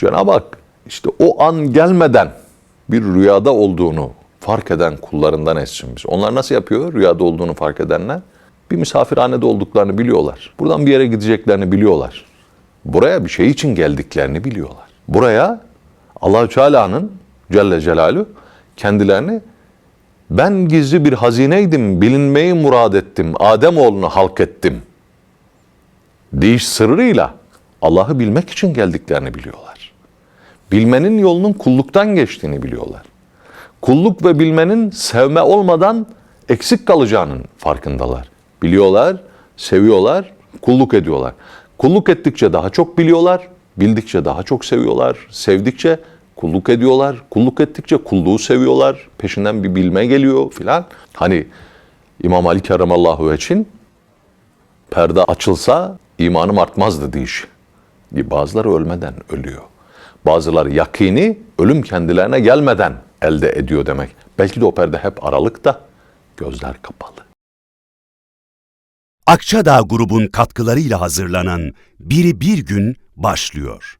Cenab-ı Hak işte o an gelmeden bir rüyada olduğunu fark eden kullarından etsin biz. Onlar nasıl yapıyor rüyada olduğunu fark edenler? Bir misafirhanede olduklarını biliyorlar. Buradan bir yere gideceklerini biliyorlar. Buraya bir şey için geldiklerini biliyorlar. Buraya Allahü Teala'nın Celle Celaluhu kendilerini ben gizli bir hazineydim, bilinmeyi murad ettim, Adem oğlunu halk ettim. Değiş sırrıyla Allah'ı bilmek için geldiklerini biliyorlar. Bilmenin yolunun kulluktan geçtiğini biliyorlar. Kulluk ve bilmenin sevme olmadan eksik kalacağının farkındalar. Biliyorlar, seviyorlar, kulluk ediyorlar. Kulluk ettikçe daha çok biliyorlar, bildikçe daha çok seviyorlar, sevdikçe kulluk ediyorlar, kulluk ettikçe kulluğu seviyorlar, peşinden bir bilme geliyor filan. Hani İmam Ali Keremallahu için perde açılsa imanım artmazdı deyiş. Bazıları ölmeden ölüyor. Bazıları yakini ölüm kendilerine gelmeden elde ediyor demek. Belki de o perde hep aralıkta, gözler kapalı. Akçadağ grubun katkılarıyla hazırlanan Biri Bir Gün başlıyor.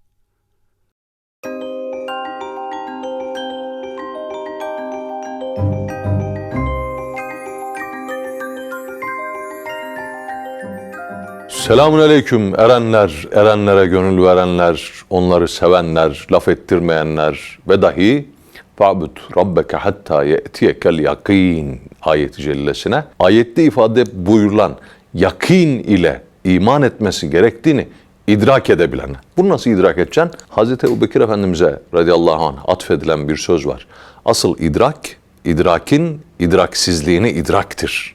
Selamun aleyküm erenler, erenlere gönül verenler, onları sevenler, laf ettirmeyenler ve dahi fa'bud rabbeke hatta ye'tiyekel yakin ayeti cellesine ayette ifade buyurulan yakin ile iman etmesi gerektiğini idrak edebilen. Bunu nasıl idrak edeceksin? Hazreti Ebu Bekir Efendimiz'e radıyallahu anh atfedilen bir söz var. Asıl idrak, idrakin idraksizliğini idraktir.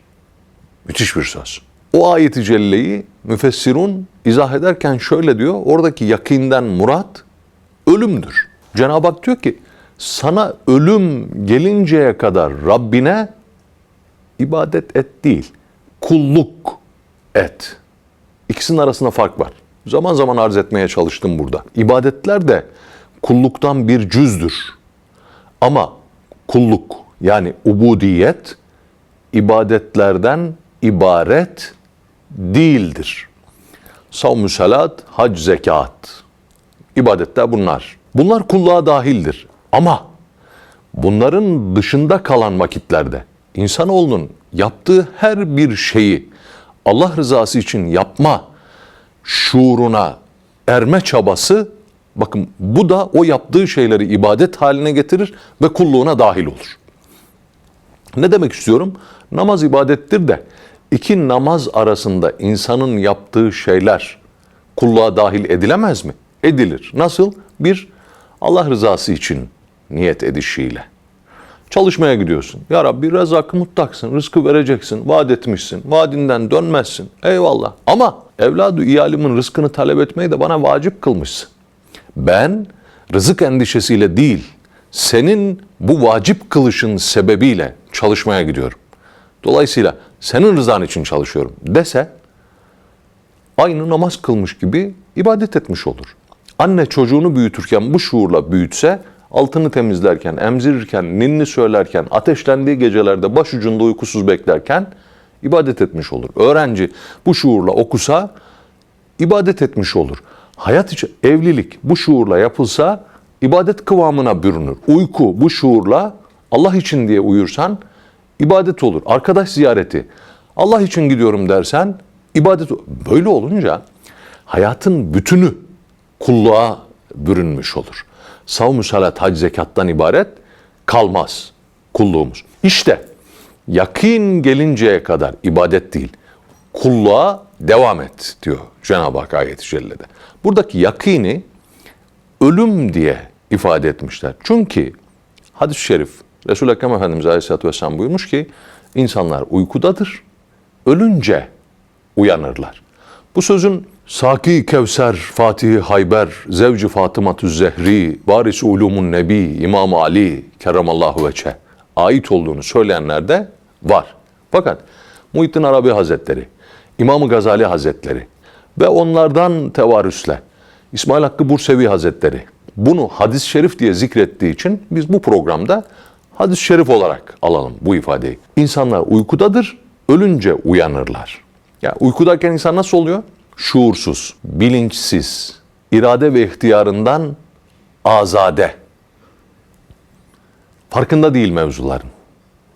Müthiş bir söz. O ayeti celleyi müfessirun izah ederken şöyle diyor. Oradaki yakinden murat ölümdür. Cenab-ı Hak diyor ki sana ölüm gelinceye kadar Rabbine ibadet et değil, kulluk et. İkisinin arasında fark var. Zaman zaman arz etmeye çalıştım burada. İbadetler de kulluktan bir cüzdür. Ama kulluk yani ubudiyet ibadetlerden ibaret değildir. Savmü salat, hac, zekat. İbadetler bunlar. Bunlar kulluğa dahildir. Ama bunların dışında kalan vakitlerde insanoğlunun yaptığı her bir şeyi Allah rızası için yapma şuuruna erme çabası bakın bu da o yaptığı şeyleri ibadet haline getirir ve kulluğuna dahil olur. Ne demek istiyorum? Namaz ibadettir de iki namaz arasında insanın yaptığı şeyler kulluğa dahil edilemez mi? Edilir. Nasıl? Bir, Allah rızası için niyet edişiyle. Çalışmaya gidiyorsun. Ya Rabbi rezakı mutlaksın, rızkı vereceksin, vaat etmişsin, vaadinden dönmezsin. Eyvallah. Ama evladı iyalimin rızkını talep etmeyi de bana vacip kılmışsın. Ben rızık endişesiyle değil, senin bu vacip kılışın sebebiyle çalışmaya gidiyorum. Dolayısıyla senin rızan için çalışıyorum dese aynı namaz kılmış gibi ibadet etmiş olur. Anne çocuğunu büyütürken bu şuurla büyütse altını temizlerken, emzirirken, ninni söylerken, ateşlendiği gecelerde başucunda uykusuz beklerken ibadet etmiş olur. Öğrenci bu şuurla okusa ibadet etmiş olur. Hayat içi evlilik bu şuurla yapılsa ibadet kıvamına bürünür. Uyku bu şuurla Allah için diye uyursan ibadet olur. Arkadaş ziyareti Allah için gidiyorum dersen ibadet böyle olunca hayatın bütünü kulluğa bürünmüş olur. Savm-ı salat, hac, zekattan ibaret kalmaz kulluğumuz. İşte yakin gelinceye kadar ibadet değil, kulluğa devam et diyor Cenab-ı Hak ayet-i cellede. Buradaki yakini ölüm diye ifade etmişler. Çünkü hadis-i şerif Resul-i Ekrem Efendimiz Aleyhisselatü Vesselam buyurmuş ki insanlar uykudadır, ölünce uyanırlar. Bu sözün Saki Kevser, Fatih Hayber, Zevci Fatımatü Zehri, Varis Ulumun Nebi, İmam Ali Keremallahu Veçe ait olduğunu söyleyenler de var. Fakat Muhittin Arabi Hazretleri, İmam Gazali Hazretleri ve onlardan tevarüsle İsmail Hakkı Bursevi Hazretleri bunu hadis-i şerif diye zikrettiği için biz bu programda hadis-i şerif olarak alalım bu ifadeyi. İnsanlar uykudadır, ölünce uyanırlar. Ya uykudayken insan nasıl oluyor? Şuursuz, bilinçsiz, irade ve ihtiyarından azade. Farkında değil mevzuların.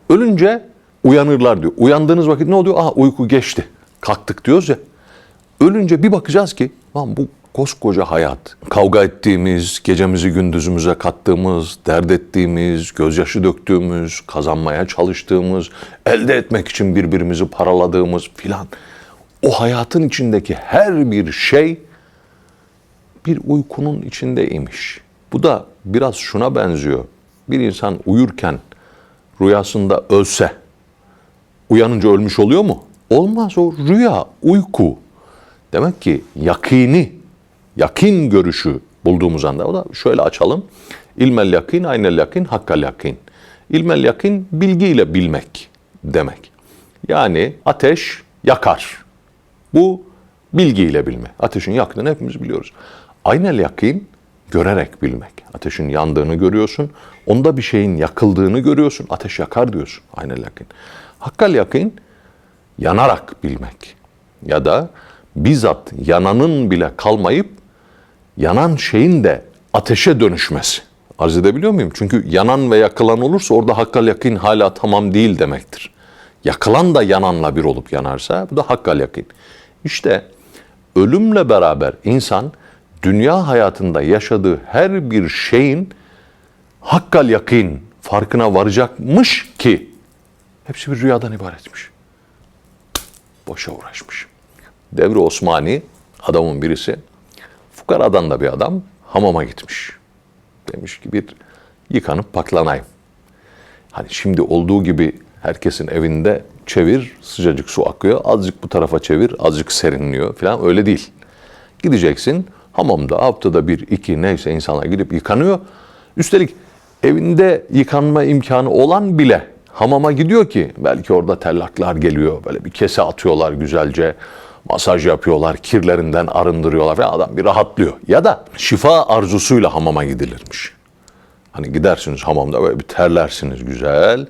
Ölünce uyanırlar diyor. Uyandığınız vakit ne oluyor? Aha uyku geçti. Kalktık diyoruz ya. Ölünce bir bakacağız ki bu koskoca hayat, kavga ettiğimiz, gecemizi gündüzümüze kattığımız, dert ettiğimiz, gözyaşı döktüğümüz, kazanmaya çalıştığımız, elde etmek için birbirimizi paraladığımız filan. O hayatın içindeki her bir şey bir uykunun içindeymiş. Bu da biraz şuna benziyor. Bir insan uyurken rüyasında ölse uyanınca ölmüş oluyor mu? Olmaz o rüya, uyku. Demek ki yakini, yakin görüşü bulduğumuz anda o da şöyle açalım. İlmel yakin, aynel yakin, hakkal yakin. İlmel yakin bilgiyle bilmek demek. Yani ateş yakar. Bu bilgiyle bilme. Ateşin yaktığını hepimiz biliyoruz. Aynel yakin görerek bilmek. Ateşin yandığını görüyorsun. Onda bir şeyin yakıldığını görüyorsun. Ateş yakar diyorsun. Aynel yakin. Hakkal yakin yanarak bilmek. Ya da bizzat yananın bile kalmayıp yanan şeyin de ateşe dönüşmesi. Arz edebiliyor muyum? Çünkü yanan ve yakılan olursa orada hakkal yakin hala tamam değil demektir. Yakılan da yananla bir olup yanarsa bu da hakkal yakin. İşte ölümle beraber insan dünya hayatında yaşadığı her bir şeyin hakkal yakin farkına varacakmış ki hepsi bir rüyadan ibaretmiş. Boşa uğraşmış. Devri Osmani adamın birisi fukaradan da bir adam hamama gitmiş. Demiş ki bir yıkanıp paklanayım. Hani şimdi olduğu gibi herkesin evinde çevir sıcacık su akıyor. Azıcık bu tarafa çevir azıcık serinliyor falan öyle değil. Gideceksin hamamda haftada bir iki neyse insanlar gidip yıkanıyor. Üstelik evinde yıkanma imkanı olan bile hamama gidiyor ki belki orada tellaklar geliyor. Böyle bir kese atıyorlar güzelce. Masaj yapıyorlar, kirlerinden arındırıyorlar falan adam bir rahatlıyor. Ya da şifa arzusuyla hamama gidilirmiş. Hani gidersiniz hamamda böyle bir terlersiniz güzel.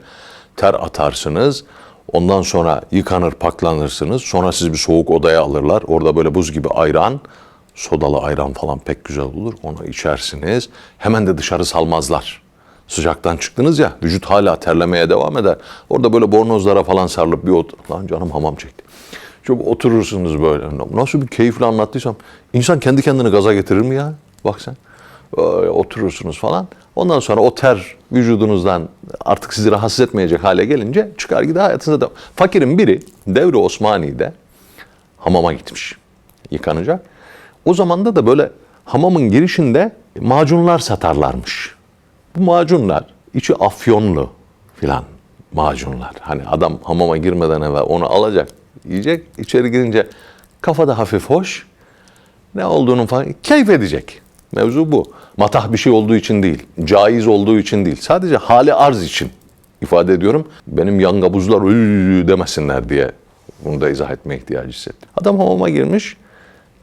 Ter atarsınız. Ondan sonra yıkanır paklanırsınız. Sonra sizi bir soğuk odaya alırlar. Orada böyle buz gibi ayran, sodalı ayran falan pek güzel olur. Onu içersiniz. Hemen de dışarı salmazlar. Sıcaktan çıktınız ya vücut hala terlemeye devam eder. Orada böyle bornozlara falan sarılıp bir otur. Lan canım hamam çekti. Çok oturursunuz böyle. Nasıl bir keyifle anlattıysam. insan kendi kendini gaza getirir mi ya? Bak sen. Böyle oturursunuz falan. Ondan sonra o ter vücudunuzdan artık sizi rahatsız etmeyecek hale gelince çıkar gider hayatınıza da. Fakirin biri Devri Osmani'de hamama gitmiş. Yıkanacak. O zamanda da böyle hamamın girişinde macunlar satarlarmış. Bu macunlar içi afyonlu filan macunlar. Hani adam hamama girmeden evvel onu alacak, yiyecek. içeri girince kafada hafif hoş. Ne olduğunu falan keyif edecek. Mevzu bu. Matah bir şey olduğu için değil, caiz olduğu için değil. Sadece hali arz için ifade ediyorum. Benim yangabuzlar "Üy" demesinler diye bunu da izah etmeye ihtiyacı hissettim. Adam hamama girmiş,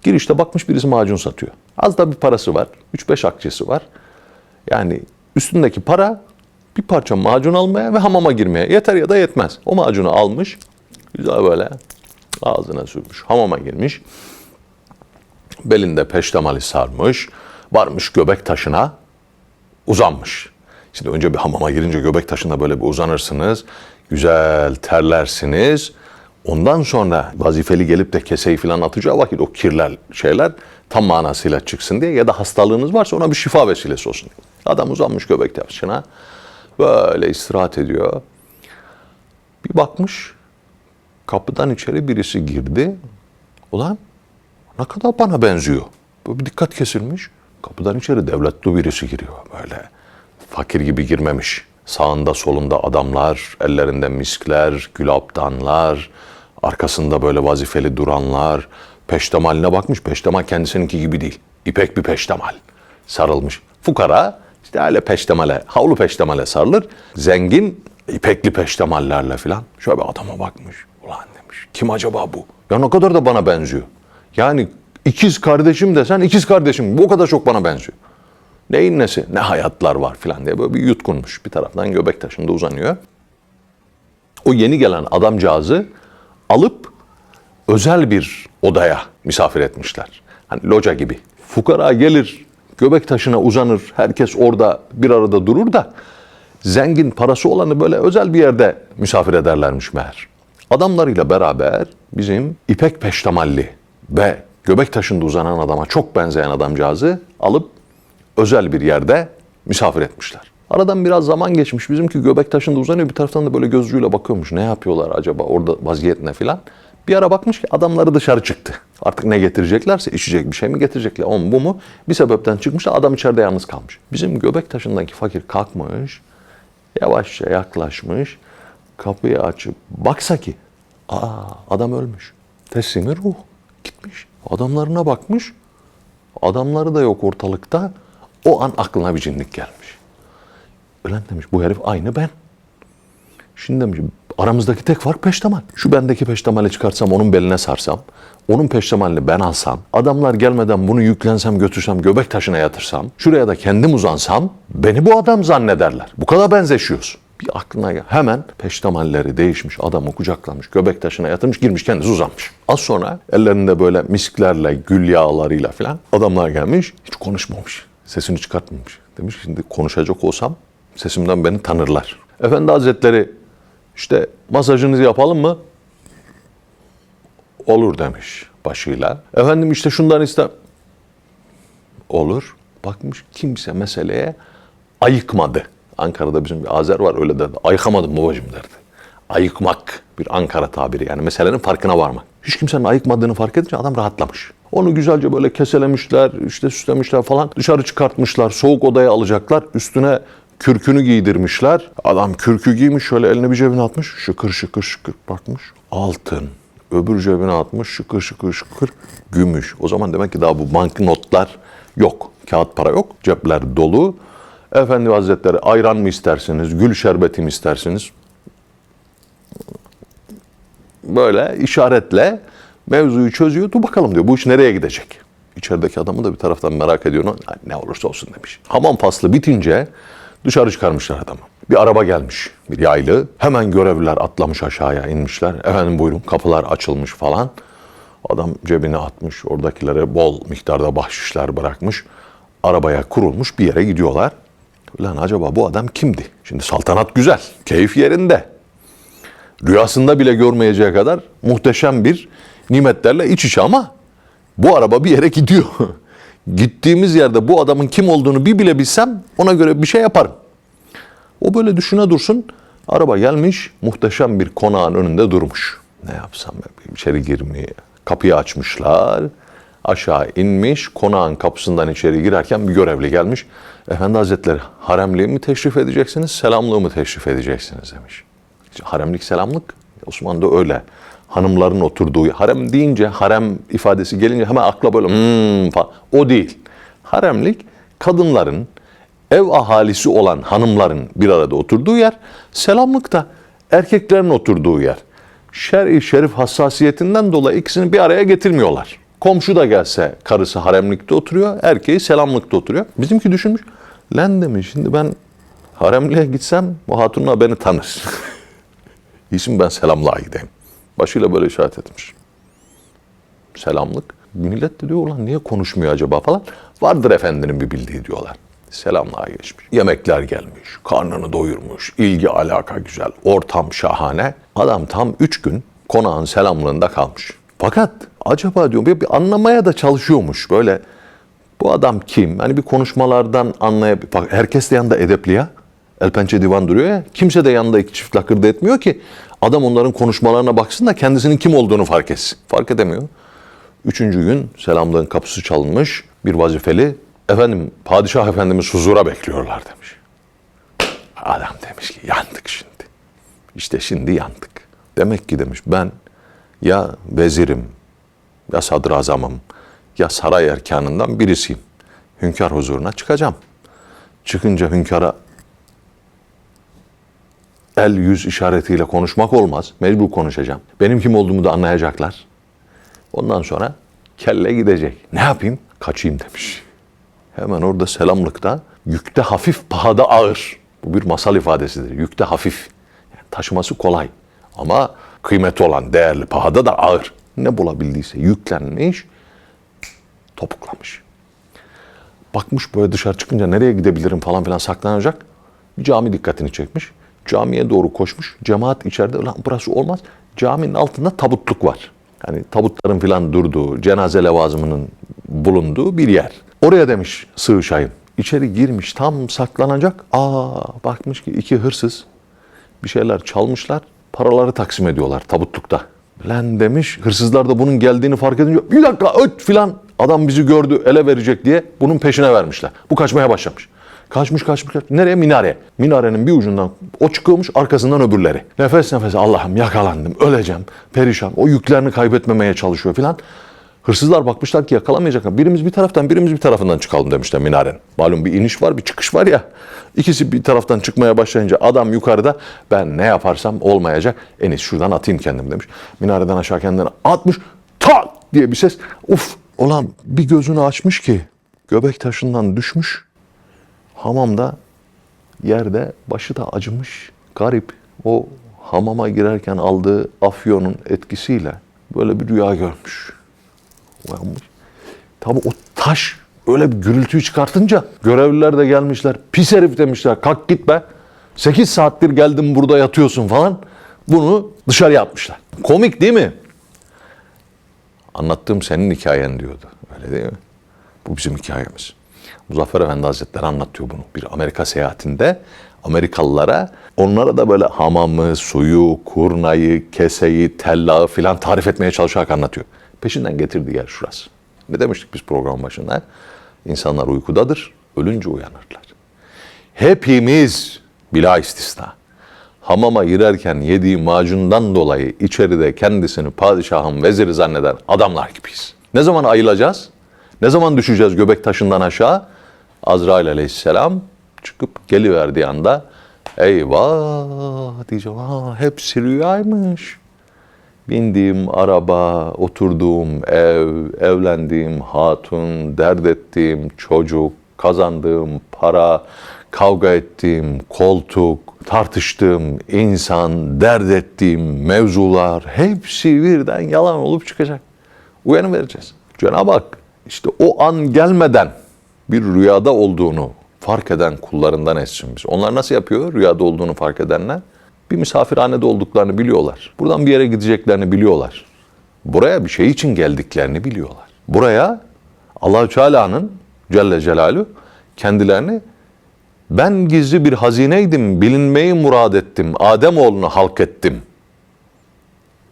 girişte bakmış birisi macun satıyor. Az da bir parası var, 3-5 akçesi var. Yani üstündeki para bir parça macun almaya ve hamama girmeye yeter ya da yetmez. O macunu almış, güzel böyle ağzına sürmüş, hamama girmiş. Belinde peştemali sarmış, varmış göbek taşına uzanmış. Şimdi önce bir hamama girince göbek taşına böyle bir uzanırsınız. Güzel terlersiniz. Ondan sonra vazifeli gelip de keseyi falan atacağı vakit o kirler şeyler tam manasıyla çıksın diye ya da hastalığınız varsa ona bir şifa vesilesi olsun diye. Adam uzanmış göbek taşına böyle istirahat ediyor. Bir bakmış kapıdan içeri birisi girdi. Ulan ne kadar bana benziyor. Böyle bir dikkat kesilmiş. Kapıdan içeri devletli birisi giriyor böyle. Fakir gibi girmemiş. Sağında solunda adamlar, ellerinde miskler, gülaptanlar, arkasında böyle vazifeli duranlar. Peştemaline bakmış. Peştemal kendisininki gibi değil. İpek bir peştemal. Sarılmış. Fukara işte öyle peştemale, havlu peştemale sarılır. Zengin ipekli peştemallerle filan. Şöyle bir adama bakmış. Ulan demiş. Kim acaba bu? Ya ne kadar da bana benziyor. Yani ikiz kardeşim desen ikiz kardeşim. Bu kadar çok bana benziyor. Neyin nesi? Ne hayatlar var filan diye böyle bir yutkunmuş. Bir taraftan göbek taşında uzanıyor. O yeni gelen adamcağızı alıp özel bir odaya misafir etmişler. Hani loca gibi. Fukara gelir göbek taşına uzanır. Herkes orada bir arada durur da zengin parası olanı böyle özel bir yerde misafir ederlermiş meğer. Adamlarıyla beraber bizim ipek peştemalli ve göbek taşında uzanan adama çok benzeyen adamcağızı alıp özel bir yerde misafir etmişler. Aradan biraz zaman geçmiş. Bizimki göbek taşında uzanıyor. Bir taraftan da böyle gözcüyle bakıyormuş. Ne yapıyorlar acaba orada vaziyet ne filan. Bir ara bakmış ki adamları dışarı çıktı. Artık ne getireceklerse içecek bir şey mi getirecekler o bu mu bir sebepten çıkmış da adam içeride yalnız kalmış. Bizim göbek taşındaki fakir kalkmış yavaşça yaklaşmış kapıyı açıp baksa ki aa adam ölmüş. Teslimi ruh gitmiş. Adamlarına bakmış adamları da yok ortalıkta o an aklına bir cinlik gelmiş. Ulan demiş bu herif aynı ben. Şimdi demiş aramızdaki tek fark peştemal. Şu bendeki peştemali çıkartsam onun beline sarsam, onun peştemalini ben alsam, adamlar gelmeden bunu yüklensem götürsem göbek taşına yatırsam, şuraya da kendim uzansam beni bu adam zannederler. Bu kadar benzeşiyoruz. Bir aklına gel. Hemen peştemalleri değişmiş, adamı kucaklamış, göbek taşına yatırmış, girmiş kendisi uzanmış. Az sonra ellerinde böyle misklerle, gül yağlarıyla falan adamlar gelmiş, hiç konuşmamış. Sesini çıkartmamış. Demiş şimdi konuşacak olsam sesimden beni tanırlar. Efendi Hazretleri işte masajınızı yapalım mı? Olur demiş başıyla. Efendim işte şundan iste. Olur. Bakmış kimse meseleye ayıkmadı. Ankara'da bizim bir Azer var öyle derdi. Ayıkamadım babacığım derdi. Ayıkmak bir Ankara tabiri yani meselenin farkına varmak. Hiç kimsenin ayıkmadığını fark edince adam rahatlamış. Onu güzelce böyle keselemişler, işte süslemişler falan. Dışarı çıkartmışlar, soğuk odaya alacaklar. Üstüne kürkünü giydirmişler. Adam kürkü giymiş şöyle elini bir cebine atmış. Şıkır şıkır şıkır bakmış. Altın. Öbür cebine atmış şıkır şıkır şıkır gümüş. O zaman demek ki daha bu banknotlar yok. Kağıt para yok. Cepler dolu. Efendi Hazretleri ayran mı istersiniz, gül şerbeti mi istersiniz? Böyle işaretle mevzuyu çözüyor. Dur bakalım diyor bu iş nereye gidecek? İçerideki adamı da bir taraftan merak ediyor. "Ay, Ne olursa olsun demiş. Hamam faslı bitince dışarı çıkarmışlar adamı. Bir araba gelmiş, bir yaylı. Hemen görevliler atlamış aşağıya inmişler. Efendim buyurun kapılar açılmış falan. Adam cebine atmış, oradakilere bol miktarda bahşişler bırakmış. Arabaya kurulmuş bir yere gidiyorlar. Lan acaba bu adam kimdi? Şimdi saltanat güzel, keyif yerinde. Rüyasında bile görmeyeceği kadar muhteşem bir nimetlerle iç içe ama bu araba bir yere gidiyor. Gittiğimiz yerde bu adamın kim olduğunu bir bile bilsem ona göre bir şey yaparım. O böyle düşüne dursun. Araba gelmiş muhteşem bir konağın önünde durmuş. Ne yapsam ben içeri girmeye. Kapıyı açmışlar. Aşağı inmiş. Konağın kapısından içeri girerken bir görevli gelmiş. Efendi Hazretleri haremliği mi teşrif edeceksiniz, selamlığı mı teşrif edeceksiniz demiş. Haremlik selamlık Osmanlı'da öyle. Hanımların oturduğu harem deyince harem ifadesi gelince hemen akla böyle hmm falan. O değil. Haremlik kadınların ev ahalisi olan hanımların bir arada oturduğu yer. Selamlık da erkeklerin oturduğu yer. Şer-i şerif hassasiyetinden dolayı ikisini bir araya getirmiyorlar. Komşu da gelse karısı haremlikte oturuyor, erkeği selamlıkta oturuyor. Bizimki düşünmüş. Lan demiş şimdi ben haremliğe gitsem o hatunla beni tanır. İyisin ben selamlığa gideyim. Başıyla böyle işaret etmiş. Selamlık. Millet de diyor ulan niye konuşmuyor acaba falan. Vardır efendinin bir bildiği diyorlar. Selamlığa geçmiş. Yemekler gelmiş. Karnını doyurmuş. ilgi alaka güzel. Ortam şahane. Adam tam üç gün konağın selamlığında kalmış. Fakat acaba diyor bir, bir anlamaya da çalışıyormuş. Böyle bu adam kim? Hani bir konuşmalardan anlayıp bak herkes de yanında edepli ya. El pençe divan duruyor ya. Kimse de yanında iki çift lakırdı etmiyor ki. Adam onların konuşmalarına baksın da kendisinin kim olduğunu fark etsin. Fark edemiyor. Üçüncü gün selamlığın kapısı çalınmış. Bir vazifeli. Efendim padişah efendimiz huzura bekliyorlar demiş. Adam demiş ki yandık şimdi. İşte şimdi yandık. Demek ki demiş ben ya vezirim ya sadrazamım ya saray erkanından birisiyim. Hünkâr huzuruna çıkacağım. Çıkınca hünkâra el yüz işaretiyle konuşmak olmaz. Mecbur konuşacağım. Benim kim olduğumu da anlayacaklar. Ondan sonra kelle gidecek. Ne yapayım? Kaçayım demiş. Hemen orada selamlıkta yükte hafif pahada ağır. Bu bir masal ifadesidir. Yükte hafif. Yani taşıması kolay. Ama kıymeti olan değerli pahada da ağır. Ne bulabildiyse yüklenmiş, topuklamış. Bakmış böyle dışarı çıkınca nereye gidebilirim falan filan saklanacak. Bir cami dikkatini çekmiş. Camiye doğru koşmuş. Cemaat içeride lan burası olmaz. Caminin altında tabutluk var. Hani tabutların filan durduğu, cenaze levazımının bulunduğu bir yer. Oraya demiş sığışayım. İçeri girmiş tam saklanacak. Aa bakmış ki iki hırsız bir şeyler çalmışlar. Paraları taksim ediyorlar tabutlukta. Lan demiş hırsızlar da bunun geldiğini fark edince bir dakika öt filan adam bizi gördü ele verecek diye bunun peşine vermişler. Bu kaçmaya başlamış. Kaçmış kaçmış kaçmış. Nereye? Minareye. Minarenin bir ucundan o çıkıyormuş arkasından öbürleri. Nefes nefese Allah'ım yakalandım öleceğim perişan. O yüklerini kaybetmemeye çalışıyor filan. Hırsızlar bakmışlar ki yakalamayacaklar. Birimiz bir taraftan birimiz bir tarafından çıkalım demişler minarenin. Malum bir iniş var bir çıkış var ya. İkisi bir taraftan çıkmaya başlayınca adam yukarıda ben ne yaparsam olmayacak. En iyisi şuradan atayım kendim demiş. Minareden aşağı kendini atmış. Tak diye bir ses. Uf olan bir gözünü açmış ki göbek taşından düşmüş. Hamamda yerde başı da acımış. Garip o hamama girerken aldığı afyonun etkisiyle böyle bir rüya görmüş. Uyanmış. Tabi o taş öyle bir gürültüyü çıkartınca görevliler de gelmişler. Pis herif demişler kalk git be. 8 saattir geldim burada yatıyorsun falan. Bunu dışarıya atmışlar. Komik değil mi? Anlattığım senin hikayen diyordu. Öyle değil mi? Bu bizim hikayemiz. Muzaffer Efendi Hazretleri anlatıyor bunu. Bir Amerika seyahatinde Amerikalılara onlara da böyle hamamı, suyu, kurnayı, keseyi, tellağı filan tarif etmeye çalışarak anlatıyor. Peşinden getirdiği yer şurası. Ne demiştik biz program başında? İnsanlar uykudadır, ölünce uyanırlar. Hepimiz bila istisna hamama girerken yediği macundan dolayı içeride kendisini padişahın veziri zanneden adamlar gibiyiz. Ne zaman ayılacağız? Ne zaman düşeceğiz göbek taşından aşağı? Azrail aleyhisselam çıkıp geliverdiği anda eyvah diyeceğim ha hepsi rüyaymış. Bindiğim araba, oturduğum ev, evlendiğim hatun, dert ettiğim çocuk, kazandığım para, kavga ettiğim koltuk, tartıştığım insan, dert ettiğim mevzular hepsi birden yalan olup çıkacak. Uyanıvereceğiz. Cenab-ı Hak işte o an gelmeden bir rüyada olduğunu fark eden kullarından etsin biz. Onlar nasıl yapıyor rüyada olduğunu fark edenler? Bir misafirhanede olduklarını biliyorlar. Buradan bir yere gideceklerini biliyorlar. Buraya bir şey için geldiklerini biliyorlar. Buraya Allahü Teala'nın Celle Celaluhu kendilerini ben gizli bir hazineydim, bilinmeyi murad ettim, Adem oğlunu halk ettim.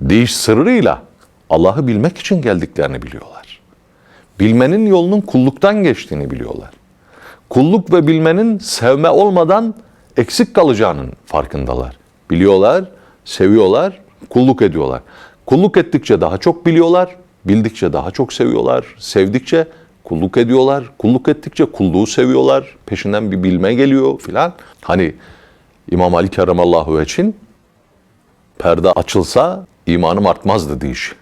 Değiş sırrıyla Allah'ı bilmek için geldiklerini biliyorlar. Bilmenin yolunun kulluktan geçtiğini biliyorlar. Kulluk ve bilmenin sevme olmadan eksik kalacağının farkındalar. Biliyorlar, seviyorlar, kulluk ediyorlar. Kulluk ettikçe daha çok biliyorlar, bildikçe daha çok seviyorlar, sevdikçe kulluk ediyorlar, kulluk ettikçe kulluğu seviyorlar, peşinden bir bilme geliyor filan. Hani İmam Ali Keremallahu için perde açılsa imanım artmazdı deyiş.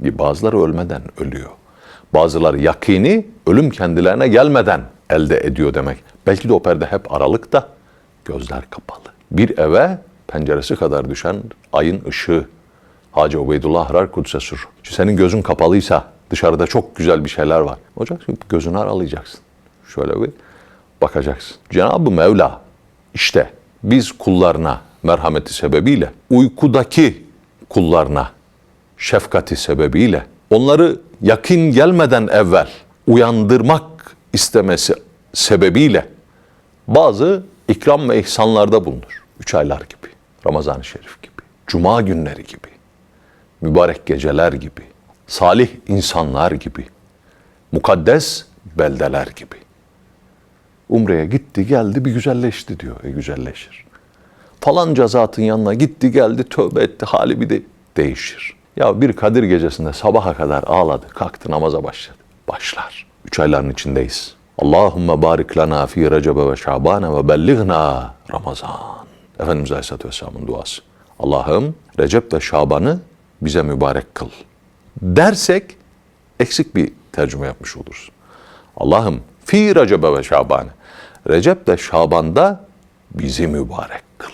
Bazıları ölmeden ölüyor. Bazıları yakini ölüm kendilerine gelmeden elde ediyor demek. Belki de o perde hep aralıkta, gözler kapalı. Bir eve penceresi kadar düşen ayın ışığı. Hacı Ubeydullah Harar Kudsesur. Senin gözün kapalıysa dışarıda çok güzel bir şeyler var. Olacak gözünü aralayacaksın. Şöyle bir bakacaksın. Cenab-ı Mevla işte biz kullarına merhameti sebebiyle uykudaki kullarına şefkati sebebiyle onları yakin gelmeden evvel uyandırmak istemesi sebebiyle bazı ikram ve ihsanlarda bulunur. Üç aylar gibi, Ramazan-ı Şerif gibi, Cuma günleri gibi, mübarek geceler gibi, salih insanlar gibi, mukaddes beldeler gibi. Umre'ye gitti geldi bir güzelleşti diyor. E güzelleşir. Falanca zatın yanına gitti geldi tövbe etti hali bir de değişir. Ya bir Kadir gecesinde sabaha kadar ağladı kalktı namaza başladı. Başlar. Üç ayların içindeyiz. Allahümme barik lana fi recebe ve şabane ve bellighna Ramazan. Efendimiz Aleyhisselatü Vesselam'ın duası. Allah'ım Recep ve Şaban'ı bize mübarek kıl. Dersek eksik bir tercüme yapmış oluruz. Allah'ım fi Recebe ve Şaban. Recep ve Şaban'da bizi mübarek kıl.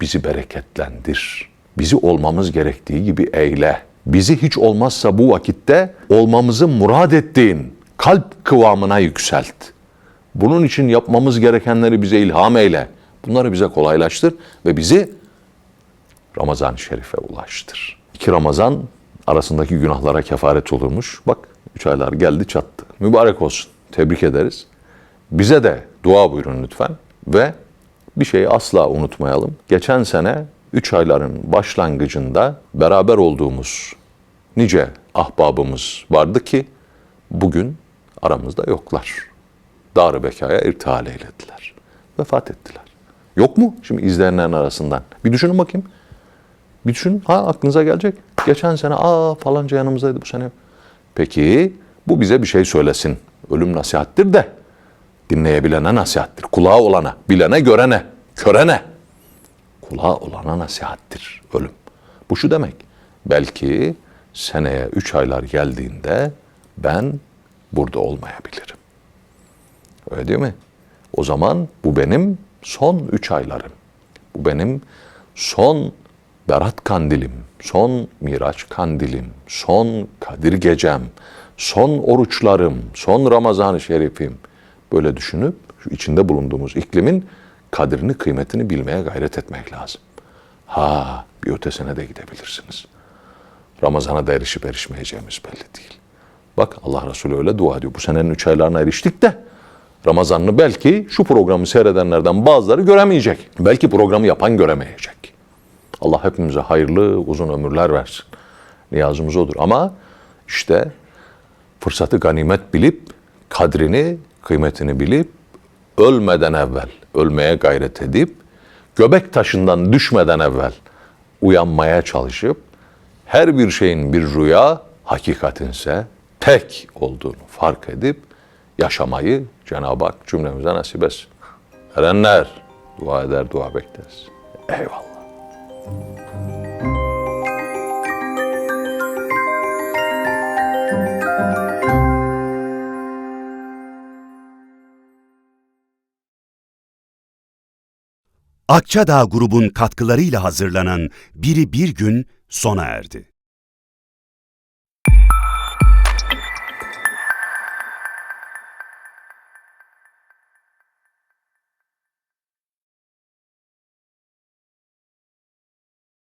Bizi bereketlendir. Bizi olmamız gerektiği gibi eyle. Bizi hiç olmazsa bu vakitte olmamızı murad ettiğin kalp kıvamına yükselt. Bunun için yapmamız gerekenleri bize ilham eyle. Bunları bize kolaylaştır ve bizi Ramazan-ı Şerif'e ulaştır. İki Ramazan arasındaki günahlara kefaret olurmuş. Bak üç aylar geldi çattı. Mübarek olsun. Tebrik ederiz. Bize de dua buyurun lütfen. Ve bir şeyi asla unutmayalım. Geçen sene üç ayların başlangıcında beraber olduğumuz nice ahbabımız vardı ki bugün aramızda yoklar. Dar-ı Beka'ya irtihal eylediler. Vefat ettiler. Yok mu şimdi izleyenlerin arasından? Bir düşünün bakayım. Bir düşünün. Ha aklınıza gelecek. Geçen sene aa falanca yanımızdaydı bu sene. Peki bu bize bir şey söylesin. Ölüm nasihattir de dinleyebilene nasihattir. Kulağı olana, bilene, görene, körene. Kulağı olana nasihattir ölüm. Bu şu demek. Belki seneye üç aylar geldiğinde ben burada olmayabilirim. Öyle değil mi? O zaman bu benim son üç aylarım. Bu benim son Berat kandilim, son Miraç kandilim, son Kadir gecem, son oruçlarım, son Ramazan-ı Şerifim. Böyle düşünüp şu içinde bulunduğumuz iklimin kadrini, kıymetini bilmeye gayret etmek lazım. Ha, bir ötesine de gidebilirsiniz. Ramazana da erişip erişmeyeceğimiz belli değil. Bak Allah Resulü öyle dua ediyor. Bu senenin üç aylarına eriştik de Ramazanını belki şu programı seyredenlerden bazıları göremeyecek. Belki programı yapan göremeyecek. Allah hepimize hayırlı uzun ömürler versin. Niyazımız odur. Ama işte fırsatı ganimet bilip, kadrini, kıymetini bilip, ölmeden evvel ölmeye gayret edip, göbek taşından düşmeden evvel uyanmaya çalışıp, her bir şeyin bir rüya, hakikatinse tek olduğunu fark edip, yaşamayı Cenab-ı Hak cümlemize nasip etsin. Erenler dua eder, dua bekleriz. Eyvallah. Akçadağ grubun katkılarıyla hazırlanan Biri Bir Gün sona erdi.